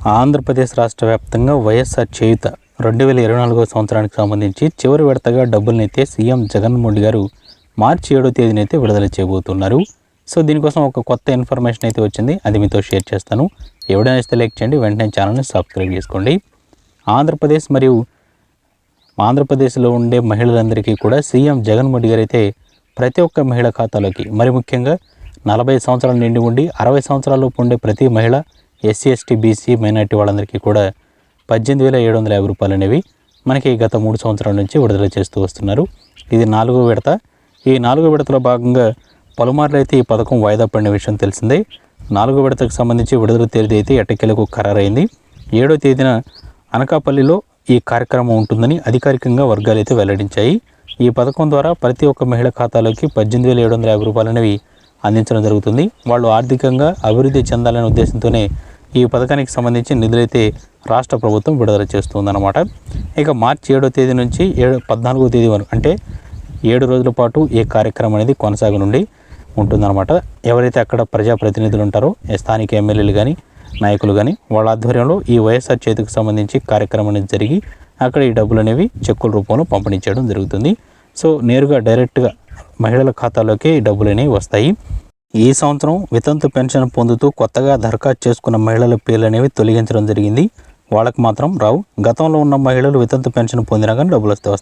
ఆంధ్రప్రదేశ్ రాష్ట్ర వ్యాప్తంగా వైఎస్ఆర్ చేయుత రెండు వేల ఇరవై నాలుగో సంవత్సరానికి సంబంధించి చివరి విడతగా డబ్బులనైతే సీఎం జగన్మోహన్ రెడ్డి గారు మార్చి ఏడో తేదీనైతే విడుదల చేయబోతున్నారు. సో దీనికోసం ఒక కొత్త ఇన్ఫర్మేషన్ అయితే వచ్చింది. అది మీతో షేర్ చేస్తాను. ఎవడైనా ఇస్తే లైక్ చేయండి. వెంటనే ఛానల్ని సబ్స్క్రైబ్ చేసుకోండి. ఆంధ్రప్రదేశ్ మరియు ఆంధ్రప్రదేశ్లో ఉండే మహిళలందరికీ కూడా సీఎం జగన్మోహన్ గారు అయితే ప్రతి ఒక్క మహిళ ఖాతాలోకి మరి ముఖ్యంగా నలభై సంవత్సరాలు నిండి ఉండి అరవై సంవత్సరాలలోపు ఉండే ప్రతి మహిళ ఎస్సీ ఎస్టీ బీసీ మైనార్టీ వాళ్ళందరికీ కూడా పద్దెనిమిది వేల ఏడు వందల యాభై రూపాయలు అనేవి మనకి గత మూడు సంవత్సరాల నుంచి విడుదల చేస్తూ వస్తున్నారు. ఇది నాలుగో విడత. ఈ నాలుగో విడతలో భాగంగా పలుమార్లు అయితే ఈ పథకం వాయిదా పడిన విషయం తెలిసిందే. నాలుగో విడతకు సంబంధించి విడుదల తేదీ అయితే ఎట్టకేలకు ఖరారైంది. ఏడో తేదీన అనకాపల్లిలో ఈ కార్యక్రమం ఉంటుందని అధికారికంగా వర్గాలు అయితే వెల్లడించాయి. ఈ పథకం ద్వారా ప్రతి ఒక్క మహిళ ఖాతాలోకి పద్దెనిమిది వేల ఏడు వందల యాభై రూపాయలు అనేవి అందించడం జరుగుతుంది. వాళ్ళు ఆర్థికంగా అభివృద్ధి చెందాలనే ఉద్దేశంతోనే ఈ పథకానికి సంబంధించి నిధులైతే రాష్ట్ర ప్రభుత్వం విడుదల చేస్తుందన్నమాట. ఇక మార్చి ఏడో తేదీ నుంచి ఏడు పద్నాలుగో తేదీ వరకు అంటే ఏడు రోజుల పాటు ఈ కార్యక్రమం అనేది కొనసాగనుండి ఉంటుందన్నమాట. ఎవరైతే అక్కడ ప్రజాప్రతినిధులు ఉంటారో ఈ స్థానిక ఎమ్మెల్యేలు కానీ నాయకులు కానీ వాళ్ళ ఆధ్వర్యంలో ఈ వైఎస్ఆర్ చేతికి సంబంధించి కార్యక్రమం అనేది జరిగి అక్కడ ఈ డబ్బులు అనేవి చెక్కుల రూపంలో పంపిణీ చేయడం జరుగుతుంది. సో నేరుగా డైరెక్ట్గా మహిళల ఖాతాలోకి ఈ డబ్బులు అనేవి వస్తాయి. ఈ సంవత్సరం వితంతు పెన్షన్ పొందుతూ కొత్తగా దరఖాస్తు చేసుకున్న మహిళల పేర్లు అనేవి తొలగించడం జరిగింది. వాళ్ళకి మాత్రం రావు. గతంలో ఉన్న మహిళలు వితంతు పెన్షన్ పొందినా కానీ డబ్బులు వస్తే వస్తాయి.